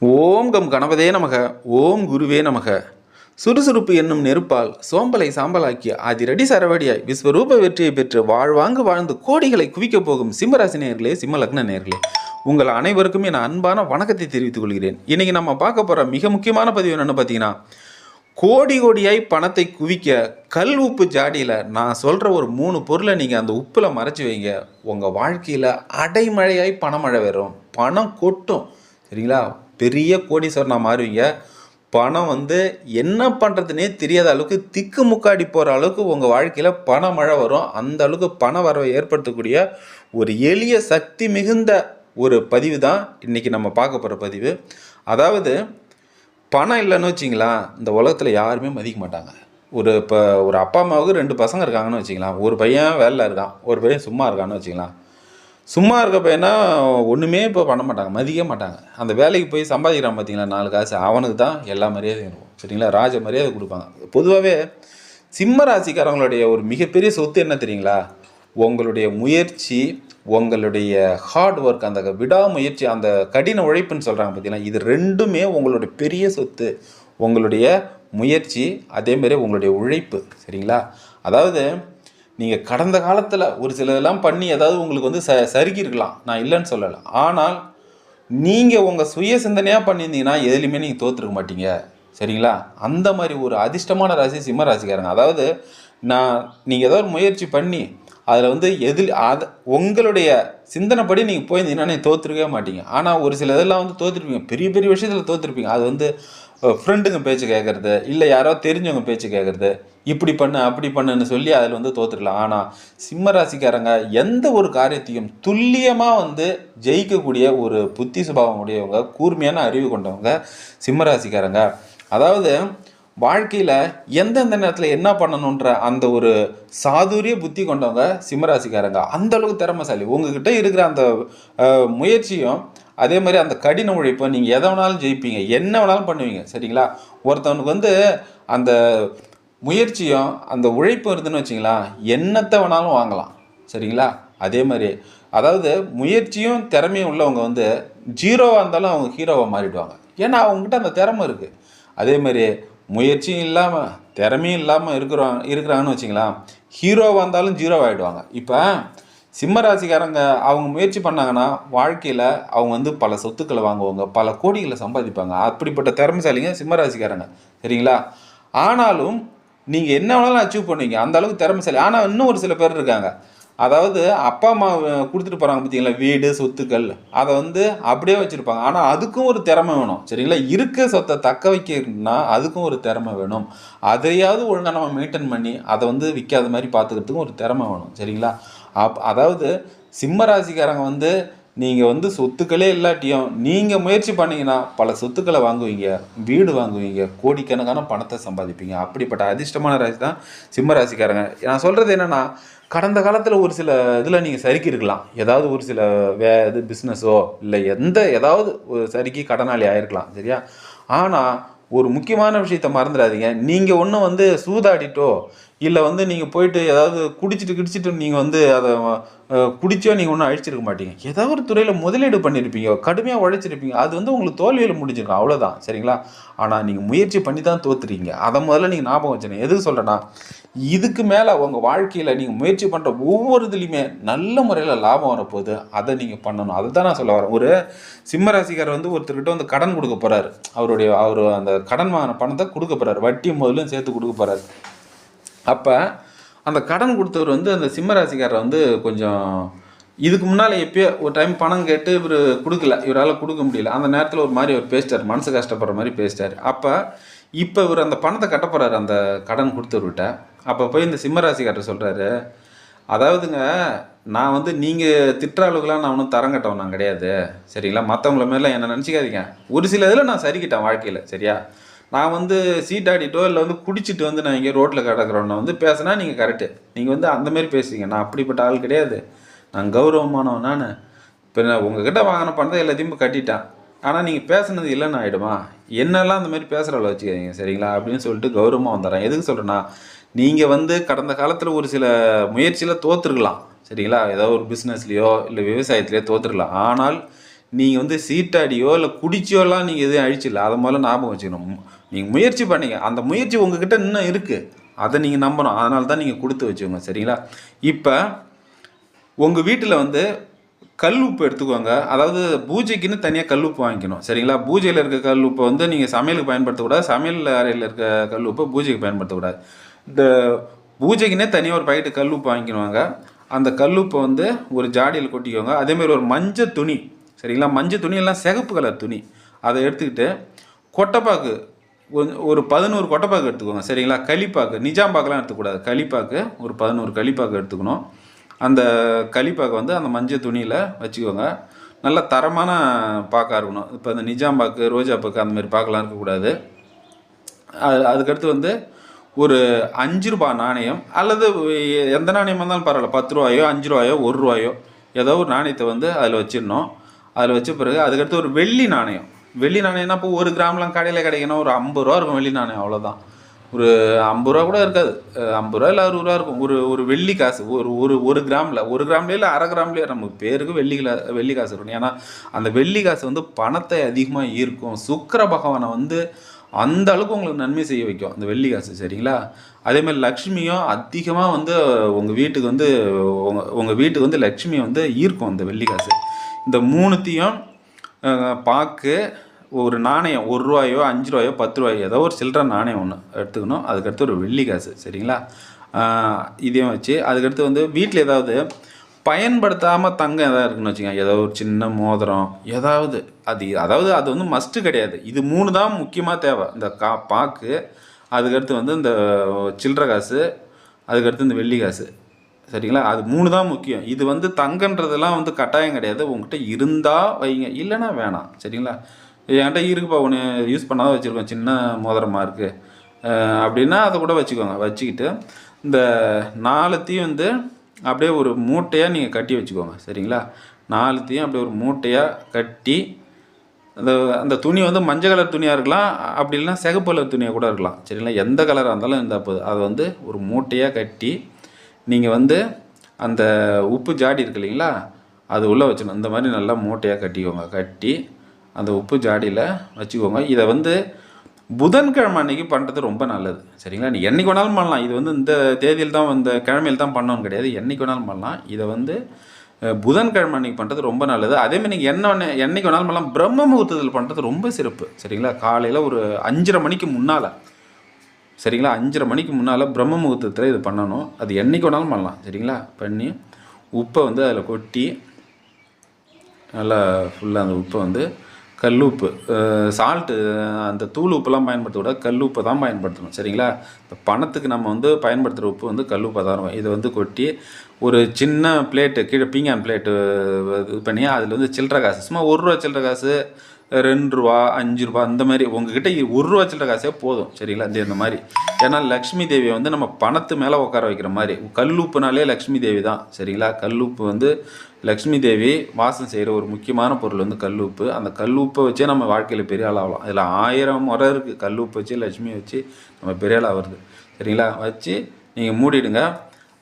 ஓம் come கணபதே நமக ஓம் குருவே நமக. சுறுசுறுப்பு என்னும் நெருப்பால் சோம்பலை சாம்பலாக்கி அதிரடி சரவடியாய் விஸ்வரூப வெற்றியை பெற்று வாழ்வாங்கு வாழ்ந்து கோடிகளை குவிக்கப் போகும் சிம்மராசி நேர்களே சிம்ம லக்ன நேயர்களே உங்கள் அனைவருக்கும் என் அன்பான வணக்கத்தை தெரிவித்துக் கொள்கிறேன். இன்னைக்கு நம்ம பார்க்க போகிற மிக முக்கியமான பதிவு என்னென்னு பார்த்தீங்கன்னா கோடி கோடியாய் பணத்தை குவிக்க கல் உப்பு ஜாடியில் நான் சொல்கிற ஒரு மூணு பொருளை நீங்கள் அந்த உப்பில் மறைச்சி வைங்க. உங்கள் வாழ்க்கையில் அடைமழையாய் பணமழை வரும் பணம் கொட்டும். சரிங்களா? பெரிய கோடீஸ்வரனாக மாறுவீங்க. பணம் வந்து என்ன பண்ணுறதுனே தெரியாத அளவுக்கு திக்கு முக்காடி போகிற அளவுக்கு உங்கள் வாழ்க்கையில் பண மழை வரும். அந்த அளவுக்கு பண வரவை ஏற்படுத்தக்கூடிய ஒரு எளிய சக்தி மிகுந்த ஒரு பதிவு தான் இன்றைக்கி நம்ம பார்க்க போகிற பதிவு. அதாவது பணம் இல்லைன்னு வச்சிங்களா இந்த உலகத்தில் யாருமே மதிக்க மாட்டாங்க. ஒரு இப்போ ஒரு அப்பா அம்மாவுக்கு ரெண்டு பசங்க இருக்காங்கன்னு வச்சிக்கலாம் ஒரு பையன் வேலையில் இருக்கான் ஒரு பையன் சும்மா இருக்கான்னு வச்சிக்கலாம் சும்மா இருக்க பையனா ஒன்றுமே இப்போ பண்ண மாட்டாங்க மதிக்க மாட்டாங்க. அந்த வேலைக்கு போய் சம்பாதிக்கிறான் பார்த்தீங்களா நாலு காசு அவனுக்கு தான் எல்லா மரியாதையும் இருக்கும். சரிங்களா ராஜ மரியாதை கொடுப்பாங்க. பொதுவாகவே சிம்ம ராசிக்காரங்களுடைய ஒரு மிகப்பெரிய சொத்து என்ன தெரியுங்களா? உங்களுடைய முயற்சி உங்களுடைய ஹார்ட் ஒர்க் அந்த விடாமுயற்சி அந்த கடின உழைப்புன்னு சொல்கிறாங்க பார்த்தீங்கன்னா இது ரெண்டுமே உங்களுடைய பெரிய சொத்து. உங்களுடைய முயற்சி அதேமாரி உங்களுடைய உழைப்பு. சரிங்களா? அதாவது நீங்கள் கடந்த காலத்தில் ஒரு சிலதெல்லாம் பண்ணி ஏதாவது உங்களுக்கு வந்து ச சருகி இருக்கலாம் நான் இல்லைன்னு சொல்லலை. ஆனால் நீங்கள் உங்கள் சுய சிந்தனையாக பண்ணியிருந்தீங்கன்னா எதுலையுமே நீங்கள் தோற்றுருக்க மாட்டீங்க. சரிங்களா? அந்த மாதிரி ஒரு அதிர்ஷ்டமான ராசி சிம்ம ராசிக்காரங்க. அதாவது நான் நீங்கள் ஏதாவது முயற்சி பண்ணி அதில் வந்து எதில் அது உங்களுடைய சிந்தனைப்படி நீங்கள் போய் நீங்கள் தோற்றுருக்கவே மாட்டீங்க. ஆனால் ஒரு சில இதெல்லாம் வந்து தோற்றுருப்பீங்க பெரிய பெரிய விஷயத்தில் தோற்றுருப்பீங்க அது வந்து ஃப்ரெண்டுங்க பேச்சு கேட்குறது இல்லை யாரோ தெரிஞ்சவங்க பேச்சு கேட்குறது இப்படி பண்ணு அப்படி பண்ணுன்னு சொல்லி அதில் வந்து தோற்றுக்கலாம் ஆனால் சிம்ம ராசிக்காரங்க எந்த ஒரு காரியத்தையும் துல்லியமாக வந்து ஜெயிக்கக்கூடிய ஒரு புத்தி சுபாவம் உடையவங்க கூர்மையான அறிவு கொண்டவங்க சிம்ம ராசிக்காரங்க அதாவது வாழ்க்கையில் எந்தெந்த நேரத்தில் என்ன பண்ணணுன்ற அந்த ஒரு சாதுரிய புத்தி கொண்டவங்க சிம்மராசிக்காரங்க. அந்த அளவுக்கு திறமைசாலி. உங்ககிட்ட இருக்கிற அந்த முயற்சியும் அதே மாதிரி அந்த கடின உழைப்பை நீங்கள் எதை வேணாலும் ஜெயிப்பீங்க. என்ன வேணாலும் பண்ணுவீங்க. சரிங்களா? ஒருத்தவனுக்கு வந்து அந்த முயற்சியும் அந்த உழைப்பும் இருந்துன்னு வச்சிங்களா என்னத்தை வேணாலும் வாங்கலாம். சரிங்களா? அதே மாதிரி. அதாவது முயற்சியும் திறமையும் உள்ளவங்க வந்து ஜீரோவாக இருந்தாலும் அவங்க ஹீரோவாக மாறிடுவாங்க. ஏன்னா அவங்ககிட்ட அந்த திறமை இருக்குது அதே மாதிரி முயற்சியும் இல்லாமல் திறமையும் இல்லாமல் இருக்கிறோம் இருக்கிறாங்கன்னு வச்சிங்களா ஹீரோவாக இருந்தாலும் ஜீரோ ஆகிடுவாங்க இப்போ சிம்ம ராசிக்காரங்க அவங்க முயற்சி பண்ணாங்கன்னா வாழ்க்கையில் அவங்க வந்து பல சொத்துக்களை வாங்குவாங்க பல கோடிகளை சம்பாதிப்பாங்க. அப்படிப்பட்ட திறமைசாலிங்க சிம்ம ராசிக்காரங்க சரிங்களா? ஆனாலும் நீங்கள் என்ன வேணாலும் அச்சீவ் பண்ணுவீங்க. அந்த அளவுக்கு திறமைசாலி. ஆனால் இன்னும் ஒரு சில பேர் இருக்காங்க. அதாவது அப்பா அம்மா கொடுத்துட்டு போகிறாங்க பார்த்தீங்களா வீடு சொத்துக்கள். அதை வந்து அப்படியே வச்சுருப்பாங்க. ஆனால் அதுக்கும் ஒரு திறமை வேணும். சரிங்களா? இருக்க சொத்தை தக்க வைக்கணும்னா அதுக்கும் ஒரு திறமை வேணும். அதையாவது ஒழுங்காக நம்ம மெயின்டைன் பண்ணி அதை வந்து விற்காத மாதிரி பார்த்துக்கிறதுக்கும் ஒரு திறமை வேணும். சரிங்களா? அப் அதாவது சிம்ம ராசிக்காரங்க வந்து நீங்கள் வந்து சொத்துக்களே இல்லாட்டியும் நீங்கள் முயற்சி பண்ணீங்கன்னா பல சொத்துக்களை வாங்குவீங்க வீடு வாங்குவீங்க கோடிக்கணக்கான பணத்தை சம்பாதிப்பீங்க. அப்படிப்பட்ட அதிர்ஷ்டமான ராசி தான் சிம்ம ராசிக்காரங்க. நான் சொல்கிறது என்னென்னா கடந்த காலத்தில் ஒரு சில இதில் நீங்கள் சறுக்கி இருக்கலாம் ஏதாவது ஒரு சில வே இது பிஸ்னஸோ இல்லை எந்த ஏதாவது ஒரு சறுக்கி கடனாளி ஆகிருக்கலாம் சரியா? ஆனால் ஒரு முக்கியமான விஷயத்த மறந்துடாதீங்க. நீங்கள் ஒன்றும் வந்து சூதாடிட்டோ இல்லை வந்து நீங்கள் போயிட்டு ஏதாவது குடிச்சிட்டு கிடிச்சிட்டு நீங்கள் வந்து அதை குடிச்சோ நீங்கள் ஒன்றும் அழிச்சிருக்க மாட்டீங்க. ஏதாவது ஒரு துறையில் முதலீடு பண்ணியிருப்பீங்க கடுமையாக உழைச்சிருப்பீங்க. அது வந்து உங்களுக்கு தோல்வியில் முடிஞ்சிருக்கும். அவ்வளோதான் சரிங்களா? ஆனால் நீங்கள் முயற்சி பண்ணி தான் தோத்துறீங்க. அதை முதல்ல நீங்கள் ஞாபகம் வச்சுருங்க எதுக்கு சொல்கிறேன்னா இதுக்கு மேலே உங்கள் வாழ்க்கையில் நீங்கள் முயற்சி பண்ணுற ஒவ்வொரு இதுலையுமே நல்ல முறையில் லாபம் வரப்போகுது. அதை நீங்கள் பண்ணணும். அதை தான் நான் சொல்ல வரேன். ஒரு சிம்ம ராசிக்காரர் வந்து ஒருத்தர்கிட்ட வந்து கடன் கொடுக்க போகிறாரு அவருடைய அவர் அந்த கடன் வாங்கின பணத்தை கொடுக்க போகிறாரு வட்டி முதலும் சேர்த்து கொடுக்க போகிறாரு அப்போ அந்த கடன் கொடுத்தவர் வந்து அந்த சிம்மராசிக்காரரை வந்து கொஞ்சம் இதுக்கு முன்னால் எப்பயோ ஒரு டைம் பணம் கேட்டு இவர் கொடுக்கல. இவரால் கொடுக்க முடியல. அந்த நேரத்தில் ஒரு மாதிரி அவர் பேசிட்டார். மனசு கஷ்டப்படுற மாதிரி பேசிட்டார். அப்போ இப்போ இவர் அந்த பணத்தை கட்ட போகிறாரு அந்த கடன் கொடுத்தவர்கிட்ட. அப்போ போய் இந்த சிம்மராசிக்காரரை சொல்கிறாரு அதாவதுங்க நான் வந்து நீங்கள் திட்டுற அளவுக்குலாம் நான் ஒன்றும் தரம் கட்டவன் நான் கிடையாது. சரிங்களா? மற்றவங்கள மாரிலாம் என்ன நினச்சிக்காதீங்க. ஒரு சில இதில் நான் சரிக்கிட்டேன் வாழ்க்கையில். சரியா? நான் வந்து சீட்டாடிட்டோ இல்லை வந்து குடிச்சிட்டு வந்து நான் இங்கே ரோட்டில் கிடக்குறோன்னு வந்து பேசினா நீங்கள் கரெக்டு நீங்கள் வந்து அந்தமாரி பேசுவீங்க. நான் அப்படிப்பட்ட ஆள் கிடையாது. நான் கௌரவமானவன் நான். இப்போ நான் உங்ககிட்ட வாங்கின பணத்தை எல்லாத்தையும் கட்டிட்டேன். ஆனால் நீங்கள் பேசுனது இல்லைன்னு ஆகிடுமா என்னெல்லாம் அந்த மாதிரி பேசுகிற அளவு வச்சுக்கிறீங்க சரிங்களா? அப்படின்னு சொல்லிட்டு கௌரவமாக வந்துடுறேன். எதுக்கு சொல்கிறேன்னா நீங்கள் வந்து கடந்த காலத்தில் ஒரு சில முயற்சியில் தோற்றுருக்கலாம் சரிங்களா? ஏதோ ஒரு பிஸ்னஸ்லையோ இல்லை விவசாயத்துலையோ தோற்றுருக்கலாம் ஆனால் நீங்கள் வந்து சீட்டாடியோ இல்லை குடிச்சியோலாம் நீங்கள் எதுவும் அழிச்சிடல. அதை முதல்ல ஞாபகம் வச்சுக்கணும். நீங்கள் முயற்சி பண்ணீங்க. அந்த முயற்சி உங்ககிட்ட இன்னும் இருக்குது அதை நீங்கள் நம்பணும். அதனால தான் நீங்கள் கொடுத்து வச்சுக்கோங்க சரிங்களா? இப்போ உங்கள் வீட்டில் வந்து கல் உப்பு எடுத்துக்கோங்க. அதாவது பூஜைக்குன்னு தனியாக கல் உப்பு வாங்கிக்கணும். சரிங்களா? பூஜையில் இருக்க கல் உப்பை வந்து நீங்கள் சமையலுக்கு பயன்படுத்தக்கூடாது. சமையல் அறையில் இருக்க கல் உப்பை பூஜைக்கு பயன்படுத்தக்கூடாது. இந்த பூஜைக்குன்னே தனியாக ஒரு பாக்கெட்டு கல் உப்பு வாங்கிக்கணுவாங்க. அந்த கல் உப்பை வந்து ஒரு ஜாடியில் கொட்டிக்கோங்க. அதேமாதிரி ஒரு மஞ்சள் துணி சரிங்களா மஞ்சள் துணி எல்லாம் சிகப்பு கலர் துணி. அதை எடுத்துக்கிட்டு கொட்டைப்பாக்கு கொஞ்சம் ஒரு பதினோரு கொட்டைப்பாக்கு எடுத்துக்கோங்க சரிங்களா? களிப்பாக்கு நிஜாம்பாக்கெலாம் எடுத்துக்கூடாது களிப்பாக்கு ஒரு பதினோரு களிப்பாக்கு எடுத்துக்கணும். அந்த களிப்பாக்கு வந்து அந்த மஞ்சள் துணியில் வச்சுக்கோங்க. நல்ல தரமான பாக்காக இருக்கணும். இப்போ அந்த நிஜாம்பாக்கு ரோஜாப்பாக்கு ரோஜா பாக்கு அந்த மாதிரி பாக்கெலாம் இருக்கக்கூடாது. அது அதுக்கடுத்து வந்து ஒரு அஞ்சு ரூபா நாணயம் அல்லது எந்த நாணயமாக இருந்தாலும் பரவாயில்ல. பத்து ரூபாயோ அஞ்சு ரூபாயோ ஒரு ரூபாயோ ஏதோ ஒரு நாணயத்தை வந்து அதில் வச்சிடணும். அதில் வச்ச பிறகு அதுக்கடுத்து ஒரு வெள்ளி நாணயம். வெள்ளி நாணயம்னா இப்போ ஒரு கிராம்லாம் கடையில் கிடைக்கணும். ஒரு ஐம்பது ரூபா இருக்கும் வெள்ளி நாணயம் அவ்வளோதான் ஒரு ஐம்பது ரூபா கூட இருக்காது. ஐம்பது ரூபா இல்லை அறுபது ரூபா இருக்கும். ஒரு ஒரு வெள்ளி காசு. ஒரு ஒரு ஒரு கிராமில் ஒரு கிராம்லேயே இல்லை அரை கிராம்லேயே நம்ம பேருக்கு வெள்ளி கிலா வெள்ளி காசு இருக்கணும். ஏன்னா அந்த வெள்ளி காசு வந்து பணத்தை அதிகமாக ஈர்க்கும். சுக்கர பகவானை வந்து அந்த அளவுக்கு உங்களுக்கு நன்மை செய்ய வைக்கும் அந்த வெள்ளி காசு. சரிங்களா? அதேமாதிரி லக்ஷ்மியும் அதிகமாக வந்து உங்கள் வீட்டுக்கு வந்து உங்கள் உங்கள் வீட்டுக்கு வந்து லக்ஷ்மியை வந்து ஈர்க்கும் அந்த வெள்ளி காசு. இந்த மூணுத்தையும் பாக்கு ஒரு நாணயம் ஒரு ரூபாயோ அஞ்சு ரூபாயோ பத்து ரூபாயோ ஏதோ ஒரு சில்லற நாணயம் ஒன்று எடுத்துக்கணும். அதுக்கடுத்து ஒரு வெள்ளி காசு சரிங்களா? இதையும் வச்சு அதுக்கடுத்து வந்து வீட்டில் ஏதாவது பயன்படுத்தாமல் தங்கம் எதாவது இருக்குன்னு வச்சுக்கோங்க. ஏதோ ஒரு சின்ன மோதிரம் ஏதாவது அது அதாவது அது வந்து மஸ்ட்டு கிடையாது. இது மூணு தான் முக்கியமாக தேவை. இந்த கா பாக்கு அதுக்கடுத்து வந்து இந்த சில்லற காசு அதுக்கடுத்து இந்த வெள்ளி காசு. சரிங்களா? அது மூணு தான் முக்கியம். இது வந்து தங்கன்றதெல்லாம் வந்து கட்டாயம் கிடையாது. உங்ககிட்ட இருந்தால் வைங்க. இல்லைன்னா வேணாம். சரிங்களா? என்கிட்ட இருக்குப்பா. ஒன்று யூஸ் பண்ணாதான் வச்சுருக்கோம். சின்ன மோதிரமாக இருக்குது அப்படின்னா அதை கூட வச்சுக்கோங்க. வச்சுக்கிட்டு இந்த நாலுத்தையும் வந்து அப்படியே ஒரு மூட்டையாக நீங்கள் கட்டி வச்சுக்கோங்க. சரிங்களா? நாலுத்தையும் அப்படியே ஒரு மூட்டையாக கட்டி அந்த அந்த துணி வந்து மஞ்சள் கலர் துணியாக இருக்கலாம். அப்படி இல்லைன்னா சிகப்பு கலர் துணியாக கூட இருக்கலாம். சரிங்களா? எந்த கலராக இருந்தாலும் இருந்தால் போதும் அதை வந்து ஒரு மூட்டையாக கட்டி நீங்கள் வந்து அந்த உப்பு ஜாடி இருக்கு இல்லைங்களா அது உள்ளே வச்சிடணும் இந்த மாதிரி நல்லா மூட்டையாக கட்டிக்கோங்க. கட்டி அந்த உப்பு ஜாடியில் வச்சுக்கோங்க. இதை வந்து புதன்கிழமை அன்னைக்கு பண்ணுறது ரொம்ப நல்லது. சரிங்களா? நீ என்றைக்கு வேணாலும் பண்ணலாம். இது வந்து இந்த தேதியில் தான் இந்த கிழமையில் தான் பண்ணணும் கிடையாது. என்றைக்கு வேணாலும் பண்ணலாம். இதை வந்து புதன்கிழமை அன்னைக்கு பண்ணுறது ரொம்ப நல்லது. அதேமாதிரி நீங்கள் என்ன என்றைக்கு வேணாலும் பண்ணலாம். பிரம்ம முகூர்த்தத்தில் பண்ணுறது ரொம்ப சிறப்பு. சரிங்களா? காலையில் ஒரு அஞ்சரை மணிக்கு முன்னால். சரிங்களா? அஞ்சரை மணிக்கு முன்னால் பிரம்ம முகூர்த்தத்தில் இது பண்ணணும். அது என்றைக்கு வேணாலும் பண்ணலாம். சரிங்களா? பண்ணி உப்பை வந்து அதில் கொட்டி நல்லா ஃபுல்லாக அந்த உப்பை வந்து கல் உப்பு சால்ட்டு அந்த தூள் உப்புலாம் பயன்படுத்த விட கல் உப்பை தான் பயன்படுத்தணும். சரிங்களா? இந்த பணத்துக்கு நம்ம வந்து பயன்படுத்துகிற உப்பு வந்து கல் உப்பை தான். இருக்கும் இதை வந்து கொட்டி ஒரு சின்ன பிளேட்டு கீழே பீங்கான் பிளேட்டு இது பண்ணி அதில் வந்து சில்லற காசு. சும்மா ஒரு ரூபா சில்லற காசு ரெண்டு ரூபா அஞ்சு ரூபா அந்த மாதிரி உங்ககிட்ட ஒரு ரூபா சில்லற காசே போதும். சரிங்களா? இந்த இந்த மாதிரி. ஏன்னா லக்ஷ்மி தேவியை வந்து நம்ம பணத்து மேலே உட்கார வைக்கிற மாதிரி. கல்லூப்புனாலே லக்ஷ்மி தேவி தான். சரிங்களா? கல்லூப்பு வந்து லக்ஷ்மி தேவி வாசம் செய்கிற ஒரு முக்கியமான பொருள் வந்து கல்லூப்பு அந்த கல்லூப்பை வச்சே நம்ம வாழ்க்கையில் பெரிய ஆள் ஆகலாம். அதில் ஆயிரம் முறை இருக்குது கல்லூப்பை வச்சு லக்ஷ்மியை வச்சு நம்ம பெரிய ஆள் ஆகிறது சரிங்களா? வச்சு நீங்கள் மூடிடுங்க.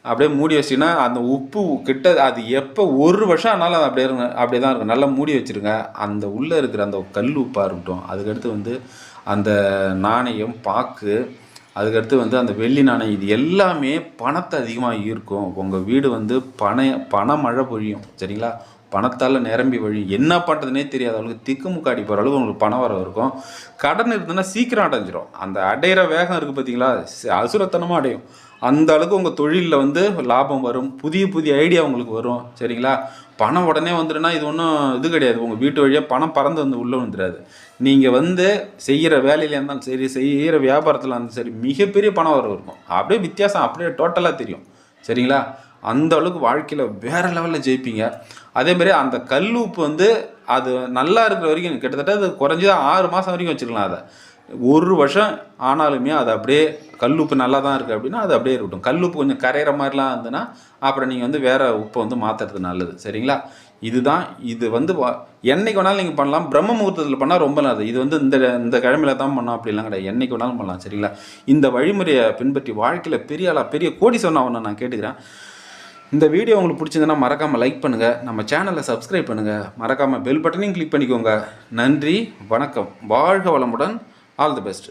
அப்படியே மூடி வச்சிங்கன்னா அந்த உப்பு கிட்ட அது எப்போ ஒரு வருஷம் ஆனாலும் அது அப்படியே இருங்க அப்படியே தான் இருக்கும். நல்லா மூடி வச்சிருங்க. அந்த உள்ளே இருக்கிற அந்த கல் உப்பாக இருக்கட்டும் அதுக்கடுத்து வந்து அந்த நாணயம் பாக்கு அதுக்கடுத்து வந்து அந்த வெள்ளி நாணயம் இது எல்லாமே பணத்தை அதிகமாக ஈர்க்கும். உங்கள் வீடு வந்து பண பண மழை பொழியும் சரிங்களா? பணத்தால் நிரம்பி வழி என்ன பண்ணுறதுனே தெரியாத அளவுக்கு திக்குமுக்காடி போகிற அளவுக்கு உங்களுக்கு பணம் வர இருக்கும். கடன் இருந்ததுன்னா சீக்கிரம் அடைஞ்சிரும். அந்த அடையிற வேகம் இருக்குது பார்த்தீங்களா ச- அசுரத்தனமாக அடையும். அந்த அளவுக்கு உங்கள் தொழிலில் வந்து லாபம் வரும். புதிய புதிய ஐடியா உங்களுக்கு வரும். சரிங்களா? பணம் உடனே வந்துடுனா இது ஒன்றும் இது கிடையாது. உங்கள் வீட்டு வழியாக பணம் பறந்து வந்து உள்ளே வந்துடாது நீங்கள் வந்து செய்கிற வேலையில இருந்தாலும் சரி செய்கிற வியாபாரத்தில் இருந்தாலும் சரி மிகப்பெரிய பணம் வர இருக்கும். அப்படியே வித்தியாசம். அப்படியே டோட்டலாக தெரியும். சரிங்களா? அந்த அளவுக்கு வாழ்க்கையில் வேற லெவலில் ஜெயிப்பீங்க. அதேமாதிரி அந்த கல் உப்பு வந்து அது நல்லா இருக்கிற வரைக்கும் கிட்டத்தட்ட அது குறைஞ்சது ஆறு மாதம் வரைக்கும் வச்சுக்கலாம் அதை. ஒரு வருஷம் ஆனாலுமே அது அப்படியே கல்லுப்பு நல்லா தான் இருக்குது அப்படின்னா அது அப்படியே இருக்கட்டும். கல்லுப்பு கொஞ்சம் கரையிற மாதிரிலாம் இருந்ததுன்னா அப்புறம் நீங்கள் வந்து வேறு உப்பை வந்து மாற்றுறது நல்லது. சரிங்களா? இதுதான் இது வந்து வா- என்னைக்கு வேணாலும் நீங்கள் பண்ணலாம். பிரம்ம முகூர்த்தத்தில் பண்ணால் ரொம்ப நல்லது. இது வந்து இந்த இந்த கிழமையில தான் பண்ணோம் அப்படிலாம் கிடையாது. என்னைக்கு வேணாலும் பண்ணலாம். சரிங்களா? இந்த வழிமுறையை பின்பற்றி வாழ்க்கையில் பெரிய ஆளாக பெரிய கோடி சொன்ன நான் கேட்டுக்கிறேன். இந்த வீடியோ உங்களுக்கு பிடிச்சிருந்தனா மறக்காமல் லைக் பண்ணுங்கள் நம்ம சேனலை சப்ஸ்கிரைப் பண்ணுங்கள் மறக்காமல் பெல் பட்டனையும் கிளிக் பண்ணிக்கோங்க. நன்றி வணக்கம். வாழ்க வளமுடன். All the best